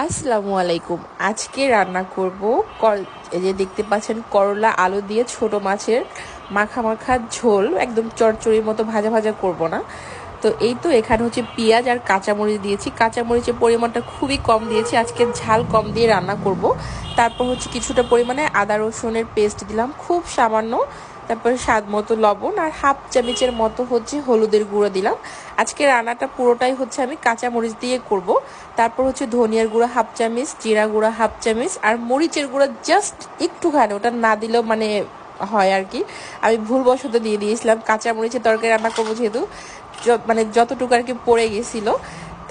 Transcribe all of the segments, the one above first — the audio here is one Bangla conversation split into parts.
আসসালামু আলাইকুম আজকে রান্না করব কর- এই যে দেখতে পাচ্ছেন করলা আলু দিয়ে ছোট মাছের মাখা মাখা ঝোল, একদম চচ্চড়ির মতো ভাজা ভাজা করব না। তো এই তো এখানে হচ্ছে পেঁয়াজ আর কাঁচামরিচ দিয়েছি। কাঁচামরিচের পরিমাণটা খুবই কম দিয়েছি, আজকে ঝাল কম দিয়ে রান্না করব। তারপর হচ্ছে কিছুটা পরিমাণে আদা রসুনের পেস্ট দিলাম, খুব সামান্য তারপরে স্বাদ মতো লবণ আর হাফ চামচের মতো হচ্ছে হলুদের গুঁড়ো দিলাম। আজকে রান্নাটা পুরোটাই হচ্ছে আমি কাঁচা মরিচ দিয়ে করব। তারপর হচ্ছে ধনিয়ার গুঁড়া হাফ চামচ, জিরা গুঁড়া হাফ চামচ আর মরিচের গুঁড়া জাস্ট একটুখানি, ওটা না দিলেও মানে হয় আর কি। আমি ভুলবশত দিয়ে দিয়েছিলাম কাঁচা মরিচের তরকারি রান্না করব যেহেতু মানে যতটুকু আর কি পড়ে গেছিল।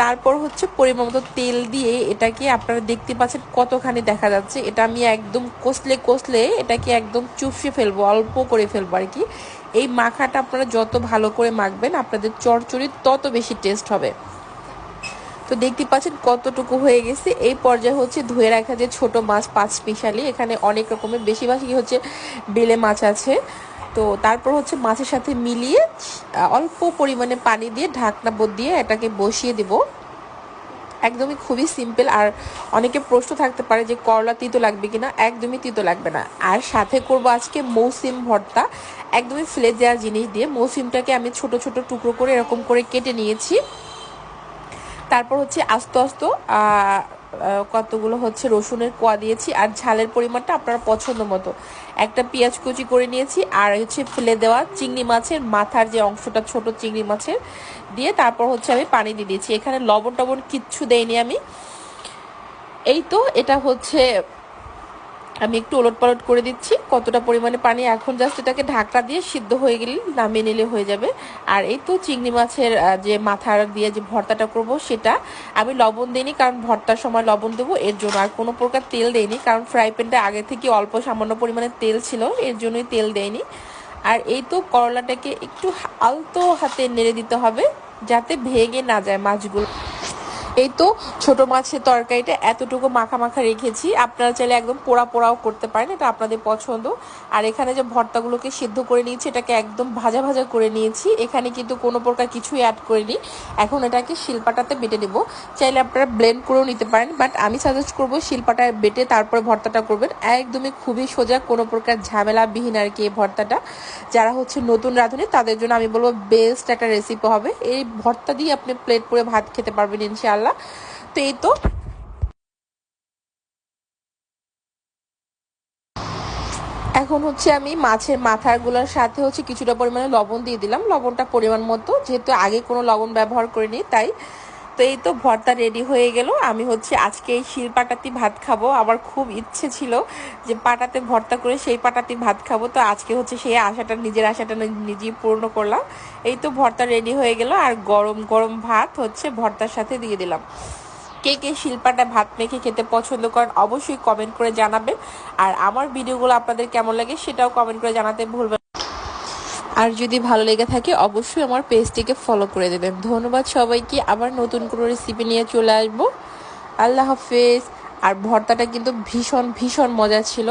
তারপর হচ্ছে পরিমাণ মতো তেল দিয়ে এটাকে আপনারা দেখতে পাচ্ছেন কতখানি দেখা যাচ্ছে। এটা আমি একদম কষলে কষলে এটাকে একদম চুপসে ফেলব, অল্প করে ফেলব আর কি। এই মাখাটা আপনারা যত ভালো করে মাখবেন, আপনাদের চড়চড়ি তত বেশি টেস্ট হবে। তো দেখতে পাচ্ছেন কতটুকু হয়ে গেছে। এই পর্যায়ে হচ্ছে ধুয়ে রাখা যে ছোট মাছ, পাঁচ মিশালি এখানে অনেক রকমের, বেশিরভাগই হচ্ছে বেলে মাছ আছে। তো তারপর হচ্ছে মাছের সাথে মিলিয়ে অল্প পরিমাণে পানি দিয়ে ঢাকনা বোধ দিয়ে এটাকে বসিয়ে দিব। একদমই খুবই সিম্পল, আর অনেকে প্রশ্ন থাকতে পারে যে করলা তিতো লাগবে কিনা? একদমই তিতো লাগবে না। আর সাথে করব আজকে মৌসিম ভর্তা। একদমই ফেলে দেওয়া জিনিস দিয়ে মৌসিমটাকে আমি ছোট ছোট টুকরো করে এরকম করে কেটে নিয়েছি। তারপর হচ্ছে আস্তে আস্তে কতগুলো হচ্ছে রসুনের কোয়া দিয়েছি আর ঝালের পরিমাণটা আপনারা পছন্দ মতো। একটা পেঁয়াজ কুচি করে নিয়েছি আর হচ্ছে ফেলে দেওয়া চিংড়ি মাছের মাথার যে অংশটা, ছোট চিংড়ি মাছের দিয়ে তারপর হচ্ছে আমি পানি দিয়ে দিয়েছি। এখানে লবণ টবণ কিচ্ছু দেইনি আমি। এই তো, এটা হচ্ছে আমি একটু ওলট পালট করে দিচ্ছি। কতটা পরিমাণে পানি এখন জাস্ট এটাকে ঢাকা দিয়ে সিদ্ধ হয়ে গেলে নামিয়ে নিলে হয়ে যাবে। আর এই তো চিংড়ি মাছের যে মাথার দিয়ে যে ভর্তাটা করব সেটা আমি লবণ দিইনি কারণ ভর্তার সময় লবণ দেবো, এর জন্য আর কোনো প্রকার তেল দেইনি কারণ ফ্রাই প্যানটা আগে থেকে অল্প সামান্য পরিমাণে তেল ছিল, এর জন্যই তেল দেয়নি আর এই তো করলাটাকে একটু আলতো হাতে নেড়ে দিতে হবে যাতে ভেঙে না যায় মাছগুলো। এই তো ছোট মাছের তরকারিটা এতটুকু মাখা মাখা রেখেছি। আপনারা চাইলে একদম পোড়া পোড়াও করতে পারেন, এটা আপনাদের পছন্দ। আর এখানে যে ভর্তাগুলোকে সিদ্ধ করে নিয়েছি, এটাকে একদম ভাজা ভাজা করে নিয়েছি। এখানে কিন্তু কোনো প্রকার কিছুই অ্যাড করিনি। এখন এটাকে শিলপাটাতে বেটে নেব। চাইলে আপনারা ব্লেন্ড করেও নিতে পারেন বাট আমি সাজেস্ট করব শিলপাটায় বেটে তারপরে ভর্তাটা করবেন। একদমই খুবই সোজা, কোনো প্রকার ঝামেলাবিহীন আর কি এই ভর্তাটা। যারা হচ্ছে নতুন রাঁধুনি, তাদের জন্য আমি বলব বেস্ট একটা রেসিপি হবে। এই ভর্তা দিয়ে আপনি প্লেট করে ভাত খেতে পারবেন ইনশাআল্লাহ। তো এই তো। এখন হচ্ছে আমি মাছের মাথাগুলোর সাথে হচ্ছে কিছুটা পরিমাণে লবণ দিয়ে দিলাম। লবণটা পরিমাণ মতো, যেহেতু আগে কোনো লবণ ব্যবহার করিনি, তাই তো এই তো ভর্তা রেডি হয়ে গেল। আমি হচ্ছে আজকে এই শিল পাটাতি ভাত খাব। আমার খুব ইচ্ছে ছিল যে পাটাতে ভর্তা করে সেই পাটাতি ভাত খাব। তো আজকে হচ্ছে সেই আশাটা, নিজের আশাটা নিজেই পূর্ণ করলাম। এই তো ভর্তা রেডি হয়ে গেল আর গরম গরম ভাত হচ্ছে ভর্তার সাথে দিয়ে দিলাম। কে কে শিল্পাটা ভাত মেখে খেতে পছন্দ করেন অবশ্যই কমেন্ট করে জানাবেন। আর আমার ভিডিওগুলো আপনাদের কেমন লাগে সেটাও কমেন্ট করে জানাতে ভুলবেন। আর যদি ভালো লেগে থাকে, অবশ্যই আমার পেজটিকে ফলো করে দেবেন। ধন্যবাদ সবাইকে, আবার নতুন কোনো রেসিপি নিয়ে চলে আসব। আল্লাহ হাফেজ। আর ভর্তাটা কিন্তু ভীষণ ভীষণ মজা ছিল।